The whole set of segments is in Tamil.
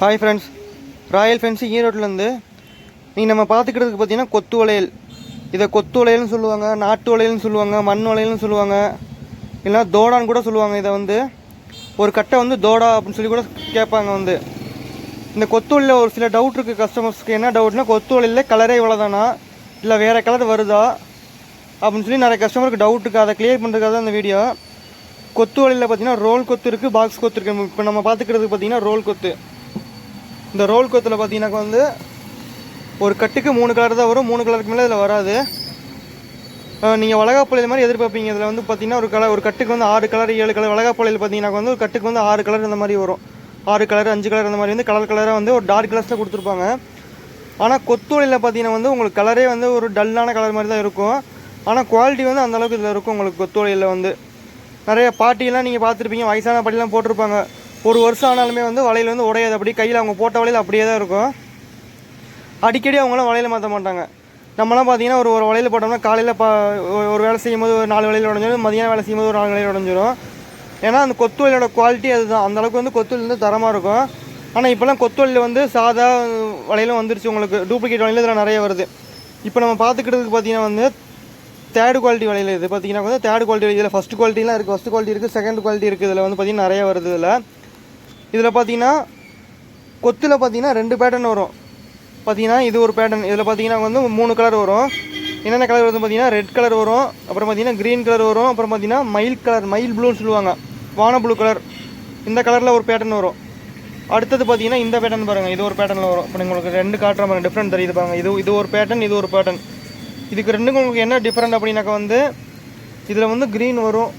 ஹாய் ஃப்ரெண்ட்ஸ் ராயல் ஃபென்ஸு ஈரோட்டிலேருந்து நீங்கள் நம்ம பார்த்துக்கிறதுக்கு பார்த்தீங்கன்னா கொத்து வளையல். இதை கொத்து வளையல்னு சொல்லுவாங்க நாட்டு வளையல்னு சொல்லுவாங்க மண் வளையல்னு சொல்லுவாங்க. இல்லைன்னா தோடான்னு கூட சொல்லுவாங்க இதை வந்து. ஒரு கட்டை வந்து தோடா அப்படின்னு சொல்லி கூட கேட்பாங்க வந்து. இந்த கொத்து வலையில் ஒரு சில டவுட் இருக்குது கஸ்டமர்ஸ்க்கு என்ன டவுட்னா கொத்து வளையலில் கலரே இவ்வளோதானா இல்லை வேறு கலர் வருதா? அப்படின்னு சொல்லி நிறைய கஸ்டமருக்கு டவுட் இருக்குது அதை கிளியர் பண்ணுறதுக்காக தான் இந்த வீடியோ கொத்து வலையில் பார்த்தீங்கன்னா ரோல் கொத்து இருக்குது பாக்ஸ் கொத்து இருக்குது இப்போ நம்ம பார்த்துக்கிறதுக்கு பார்த்தீங்கன்னா ரோல் கொத்து. இந்த ரோல் கொத்தில் பார்த்தீங்கன்னாக்கா வந்து ஒரு கட்டுக்கு மூணு கலர் தான் வரும். மூணு கலருக்கு மேலே இதில் வராது. நீங்கள் வளகாப்பழையில் மாதிரி எதிர்பார்ப்பீங்க. இதில் வந்து பார்த்தீங்கன்னா ஒரு கலர் ஒரு கட்டுக்கு வந்து ஆறு கலர் ஏழு கலர் வளகாப்பழையில் பார்த்தீங்கன்னா வந்து ஒரு கட்டுக்கு வந்து ஆறு கலர் இந்த மாதிரி வரும். ஆறு கலர் அஞ்சு கலர் அந்த மாதிரி வந்து கலர் கலராக வந்து ஒரு டார்க் கலர்ஸில் கொடுத்துருப்பாங்க. ஆனால் கொத்துவலையில் பார்த்தீங்கன்னா வந்து உங்களுக்கு கலரே வந்து ஒரு டல்லான கலர் மாதிரி தான் இருக்கும். ஆனால் குவாலிட்டி வந்து அந்த அளவுக்கு இதில் இருக்கும் உங்களுக்கு கொத்துவலையில் வந்து. நிறைய பாட்டியெல்லாம் நீங்கள் பார்த்துருப்பீங்க. வயசான பாட்டிலாம் போட்டிருப்பாங்க. ஒரு வருஷம் ஆனாலுமே வந்து வலையில் வந்து உடையாது. அப்படி கையில் அவங்க போட்ட வலையில் அப்படியே தான் இருக்கும். அடிக்கடி அவங்களாம் வலையில் மாற்ற மாட்டாங்க. நம்மலாம் பார்த்தீங்கன்னா ஒரு ஒரு வலையில் போட்டோம்னா காலையில் பா ஒரு- வேலை செய்யும்போது ஒரு நாலு வலையில் உடஞ்சிடும் மதியானம் வேலை செய்யும்போது ஒரு நாலு வலையில் உடஞ்சிரும். ஏன்னா அந்த கொத்து வலையோட குவாலிட்டி அதுதான். அந்தளவுக்கு வந்து கொத்து வந்து தரமாக இருக்கும். ஆனால் இப்போலாம் கொத்து வலையில் வந்து சாதா வலையிலும் வந்துருச்சு உங்களுக்கு. டூப்ளிகேட் வலையில் இதில் நிறைய வருது. இப்போ நம்ம பார்த்துக்கிட்டதுக்கு பார்த்தீங்கன்னா வந்து தேர்டு குவாலிட்டி வலையில் இது. பார்த்தீங்கன்னா வந்து தேர்டு குவாலிட்டி இதில் ஃபஸ்ட் குவாலிட்டிலாம் இருக்குது ஃபஸ்ட் குவாலிட்டி இருக்குது செகண்ட் குவாலிட்டி இருக்குது இதில் வந்து பார்த்தீங்கன்னா நிறைய வருது இதில். இதில் பார்த்தீங்கன்னா கொத்தில் பார்த்தீங்கன்னா ரெண்டு பேட்டர்ன் வரும். பார்த்தீங்கன்னா இது ஒரு பேட்டர்ன் இதில் பார்த்தீங்கன்னா வந்து மூணு கலர் வரும். என்னென்ன கலர் வருது பார்த்தீங்கன்னா ரெட் கலர் வரும். அப்புறம் பார்த்தீங்கன்னா க்ரீன் கலர் வரும். அப்புறம் பார்த்தீங்கன்னா மயில் கலர் மயில் ப்ளூன்னு சொல்லுவாங்க. வான ப்ளூ கலர் இந்த கலரில் ஒரு பேட்டர்ன் வரும். அடுத்தது பார்த்தீங்கன்னா இந்த பேட்டர்ன் பாருங்கள் இது ஒரு பேட்டர்னில் வரும். இப்போ உங்களுக்கு ரெண்டு காட்டுற மாதிரி டிஃப்ரெண்ட் தெரியுது பாருங்கள் இது இது ஒரு பேட்டர்ன் இது ஒரு பேட்டர்ன் இதுக்கு ரெண்டுக்கும் உங்களுக்கு என்ன டிஃப்ரெண்ட் அப்படின்னாக்கா வந்து இதில் வந்து க்ரீன் வரும்.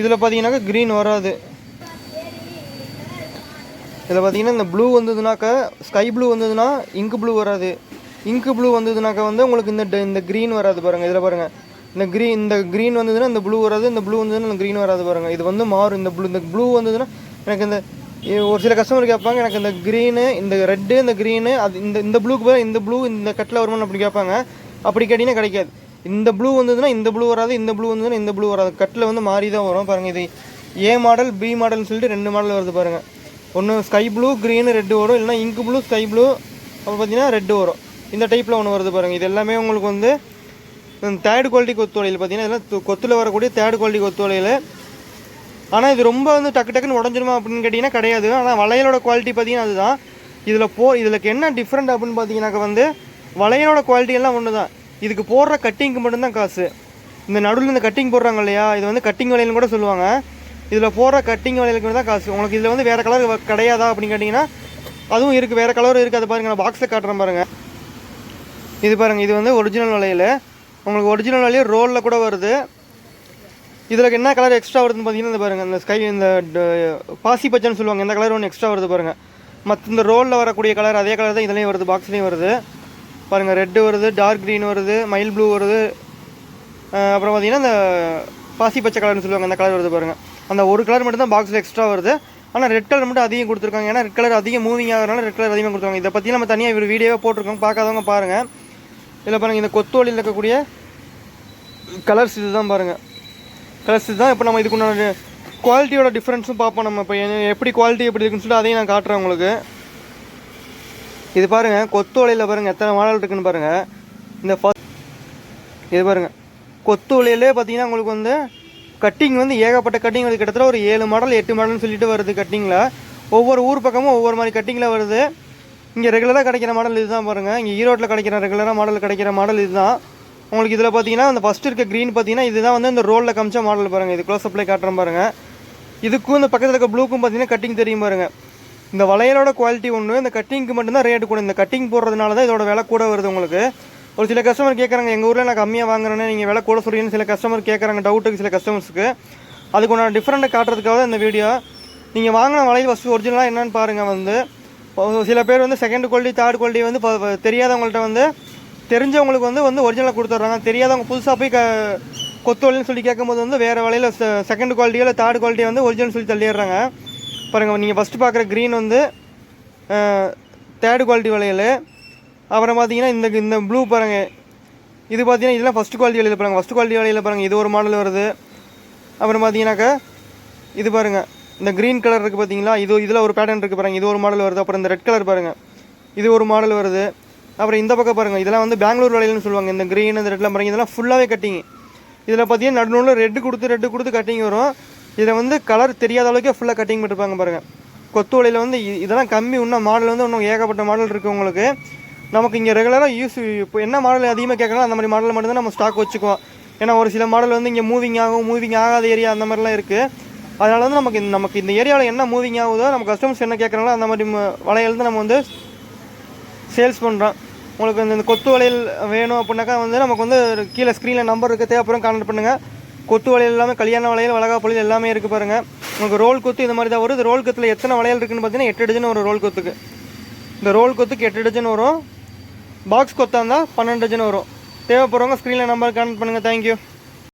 இதில் பார்த்தீங்கன்னாக்கா க்ரீன் வராது. இதில் பார்த்தீங்கன்னா இந்த ப்ளூ வந்ததுனாக்கா ஸ்கை ப்ளூ வந்ததுன்னா இங்கு ப்ளூ வராது. இங்கு ப்ளூ வந்ததுனாக்கா வந்து உங்களுக்கு இந்த ட- இந்த க்ரீன் வராது பாருங்கள் இதில் பாருங்கள் இந்த க்ரீன் இந்த க்ரீன் வந்ததுன்னா இந்த ப்ளூ வராது இந்த ப்ளூ வந்ததுன்னா இந்த க்ரீன் வராது பாருங்கள் இது வந்து மாறும். இந்த ப்ளூ இந்த ப்ளூ வந்ததுன்னா எனக்கு இந்த ஒரு சில கஸ்டமர் கேட்பாங்க எனக்கு இந்த க்ரீனு இந்த ரெட்டு இந்த க்ரீனு அது இந்த இந்த ப்ளூக்கு பதிலா இந்த ப்ளூ இந்த கட்டில் வருமானு அப்படி கேட்பாங்க. அப்படி கேட்டிங்கன்னா கிடைக்காது. இந்த ப்ளூ வந்ததுன்னா இந்த ப்ளூ வராது இந்த ப்ளூ வந்ததுன்னா இந்த ப்ளூ வராது. கட்டில் வந்து மாறி தான் வரும் பாருங்கள் இது. ஏ மாடல் பி மாடல்னு சொல்லிட்டு ரெண்டு மாடல் வருது பாருங்கள் ஒன்று ஸ்கை ப்ளூ க்ரீனு ரெட்டு வரும். இல்லைனா இங்கு ப்ளூ ஸ்கை ப்ளூ அப்புறம் பார்த்தீங்கன்னா ரெட்டு வரும். இந்த டைப்பில் ஒன்று வருது பாருங்கள் இது எல்லாமே உங்களுக்கு வந்து தேர்டு குவாலிட்டி கொத்து வலையில் பார்த்தீங்கன்னா இதெல்லாம் கொத்தில் வரக்கூடிய தேர்டு குவாலிட்டி கொத்து வலையில் ஆனால் இது ரொம்ப வந்து டக்கு டக்குன்னு உடஞ்சிருமா அப்படின்னு கேட்டிங்கன்னா கிடையாது. ஆனால் வளையலோட குவாலிட்டி பார்த்தீங்கன்னா அதுதான். இதில் போ இதில் என்ன டிஃப்ரெண்ட் அப்படின்னு பார்த்தீங்கன்னாக்க வந்து வளையலோட குவாலிட்டி எல்லாம் ஒன்று தான் இதுக்கு போடுற கட்டிங்க்கு மட்டும்தான் காசு. இந்த நடுவில் இந்த கட்டிங் போடுறாங்க இல்லையா? இது வந்து கட்டிங் வளையல்னு கூட சொல்லுவாங்க. இதில் போடுற கட்டிங் வளையலுக்கு தான் காசு. உங்களுக்கு இதில் வந்து வேறு கலர் கிடையாதா அப்படின்னு கேட்டிங்கன்னா அதுவும் இருக்குது வேறு கலரும் இருக்குது அது பாருங்கள் நான் பாக்ஸில் காட்டுறேன் பாருங்கள் இது பாருங்கள் இது வந்து ஒரிஜினல் வலையில் உங்களுக்கு ஒரிஜினல் வலையில் ரோலில் கூட வருது. இதில் என்ன கலர் எக்ஸ்ட்ரா வருதுன்னு பார்த்தீங்கன்னா இந்த பாருங்கள் இந்த ஸ்கை இந்த பாசி பச்சைன்னு சொல்லுவாங்க. இந்த கலர் ஒன்று எக்ஸ்ட்ரா வருது பாருங்கள் மற்ற இந்த ரோலில் வரக்கூடிய கலர் அதே கலர் தான் இதுலேயும் வருது பாக்ஸ்லேயும் வருது. பாருங்கள் ரெட்டு வருது டார்க் க்ரீன் வருது மயில் ப்ளூ வருது. அப்புறம் பார்த்தீங்கன்னா இந்த பாசி பச்சை கலர்னு சொல்லுவாங்க அந்த கலர் வருது பாருங்கள் அந்த ஒரு கலர் மட்டும் தான் பாக்ஸில் எக்ஸ்ட்ரா வருது. ஆனால் ரெட் கலர் மட்டும் அதிகம் கொடுத்துருக்காங்க. ஏன்னா ரெட் கலர் அதிகம் மூவிங் ஆகிறனால ரெட் கலர் அதிகமாக கொடுத்துருக்காங்க. இதை பற்றி நம்ம தனியாக இவர் வீடியோவே போட்டிருக்கோம். பார்க்காதவங்க பாருங்கள் இதில் பாருங்கள் இந்த கொத்து இருக்கக்கூடிய கலர்ஸ் இது தான் பாருங்கள் கலர்ஸ் இதுதான். இப்போ நம்ம இதுக்குண்டான குவாலிட்டியோட டிஃப்ரென்ஸும் பார்ப்போம் நம்ம. இப்போ எப்படி குவாலிட்டி எப்படி இருக்குன்னு சொல்லிட்டு அதையும் நான் காட்டுறேன் உங்களுக்கு. இது பாருங்கள் கொத்து வலையில் பாருங்கள் எத்தனை மாடல் இருக்குன்னு பாருங்கள் இந்த ஃபஸ்ட் இது பாருங்கள் கொத்து வலையிலே பார்த்தீங்கன்னா உங்களுக்கு வந்து கட்டிங் வந்து ஏகப்பட்ட கட்டிங் வருது. கிட்டத்தட்ட ஒரு ஏழு மாடல் எட்டு மாடல்னு சொல்லிட்டு வருது கட்டிங்கில் ஒவ்வொரு ஊர் பக்கமும் ஒவ்வொரு மாதிரி கட்டிங்கில் வருது. இங்கே ரெகுலராக கிடைக்கிற மாடல் இதுதான் பாருங்கள் இங்கே ஈரோட்டில் கிடைக்கிற ரெகுலராக மாடல் கிடைக்கிற மாடல் இதுதான். உங்களுக்கு இதில் பார்த்தீங்கன்னா அந்த ஃபஸ்ட் இருக்க க்ரீன் பார்த்தீங்கன்னா இதுதான் வந்து இந்த ரோலில் கமிச்ச மாடல் பாருங்கள் இது க்ளோஸ் அப்ளை காட்டுறேன் பாருங்கள் இதுக்கும் இந்த பக்கத்தில் இருக்க ப்ளூக்கும் பார்த்தீங்கன்னா கட்டிங் தெரியும் பாருங்கள் இந்த வளையலோட குவாலிட்டி ஒன்று இந்த கட்டிங்க்கு மட்டும்தான் ரேட்டு கூட இந்த கட்டிங் போடுறதுனால தான் இதோட விலை கூட வருது உங்களுக்கு. ஒரு சில கஸ்டமர் கேட்குறாங்க எங்கள் ஊரில் நான் கம்மியாக வாங்குறேன்னு நீங்கள் விலை கூட சொல்கிறீங்கன்னு சில கஸ்டமர் கேட்குறாங்க டவுட்டுக்கு சில கஸ்டமர்ஸ்க்கு அதுக்கு உண்டான டிஃப்ரெண்ட்டை காட்டுறதுக்காக தான் இந்த வீடியோ நீங்கள் வாங்கின வளையல் ஃபஸ்ட்டு ஒரிஜினலாக என்னென்னு பாருங்கள் வந்து. சில பேர் வந்து செகண்ட் குவாலிட்டி தேர்ட் குவாலிட்டி வந்து ப- தெரியாதவங்கள்ட்ட வந்து தெரிஞ்சவங்களுக்கு வந்து வந்து ஒரிஜினலாக கொடுத்துட்றாங்க. தெரியாதவங்க புதுசாக போய் க கொத்தோலின்னு சொல்லி கேட்கும்போது வந்து வேறு வலையில் செகண்ட் குவாலிட்டியோ இல்லை தேர்ட் குவாலிட்டி வந்து ஒரிஜினல் சொல்லி தள்ளிடுறாங்க. பாருங்கள் நீங்கள் ஃபஸ்ட்டு பார்க்குற க்ரீன் வந்து தேர்ட் குவாலிட்டி வளையல். அப்புறம் பார்த்தீங்கன்னா இந்த இந்த ப்ளூ பாருங்கள் இது பார்த்தீங்கன்னா இதெல்லாம் ஃபஸ்ட் குவாலிட்டி வளையல் பாருங்கள் ஃபஸ்ட் குவாலிட்டி வளையல் பாருங்கள் இது ஒரு மாடல் வருது. அப்புறம் பார்த்தீங்கன்னாக்கா இது பாருங்கள் இந்த க்ரீன் கலர் இருக்குது பார்த்தீங்களா? இது இதில் ஒரு பேட்டர்ன் இருக்குது பாருங்கள் இது ஒரு மாடல் வருது. அப்புறம் இந்த ரெட் கலர் பாருங்கள் இது ஒரு மாடல் வருது. அப்புறம் இந்த பக்கம் பாருங்கள் இதெல்லாம் வந்து பெங்களூர் வளையல்னு சொல்லுவாங்க. இந்த க்ரீன் இந்த ரெட்லாம் பாருங்க. இதெல்லாம் ஃபுல்லாகவே கட்டிங் இதில் பார்த்தீங்கன்னா நடுநூலில் ரெட்டு கொடுத்து ரெட்டு கொடுத்து கட்டிங் வரும். இதில் வந்து கலர் தெரியாத அளவுக்கு ஃபுல்லாக கட்டிங் பண்ணிருப்பாங்க பாருங்கள் கொத்து வலையில் வந்து இதெல்லாம் கம்மி இன்னும் மாடல் வந்து இன்னும் ஏகப்பட்ட மாடல் இருக்குது உங்களுக்கு. நமக்கு இங்கே ரெகுலராக யூஸ் இப்போ என்ன மாடல் அதிகமாக கேட்குறோம் அந்த மாதிரி மாடல் மட்டும்தான் நம்ம ஸ்டாக் வச்சுக்குவோம். ஏன்னா ஒரு சில மாடல் வந்து இங்கே மூவிங் ஆகும் மூவிங் ஆகாத ஏரியா அந்த மாதிரிலாம் இருக்குது அதனால வந்து நமக்கு இந்த- நமக்கு இந்த ஏரியாவில் என்ன மூவிங் ஆகுதோ நம்ம கஸ்டமர்ஸ் என்ன கேட்குறாங்களோ அந்த மாதிரி வளையல் தான் நம்ம வந்து சேல்ஸ் பண்ணுறோம் உங்களுக்கு இந்த கொத்து வளையல் வேணும் அப்படின்னாக்கா வந்து நமக்கு வந்து கீழே ஸ்க்ரீனில் நம்பர் இருக்குது தேவைப்படும் கான்டக்ட் பண்ணுங்கள் கொத்து வளையல் எல்லாமே கல்யாண வளையல் வளகா பொழில் எல்லாமே இருக்குது பாருங்கள் உங்களுக்கு ரோல் கொத்து இந்த மாதிரி தான் வரும். இந்த ரோல் கொத்தில் எத்தனை வளையல் இருக்குதுன்னு பார்த்தீங்கன்னா எட்டு டஜன் வரும் ரோல் கொத்துக்கு. இந்த ரோல் கொத்துக்கு எட்டு டஜன் வரும். பாக்ஸ் கொத்தாந்தா பன்னெண்டு டஜன் வரும். தேவைப்படுறவங்க ஸ்க்ரீனில் நம்பர் கனெக்ட் பண்ணுங்கள் தேங்க்யூ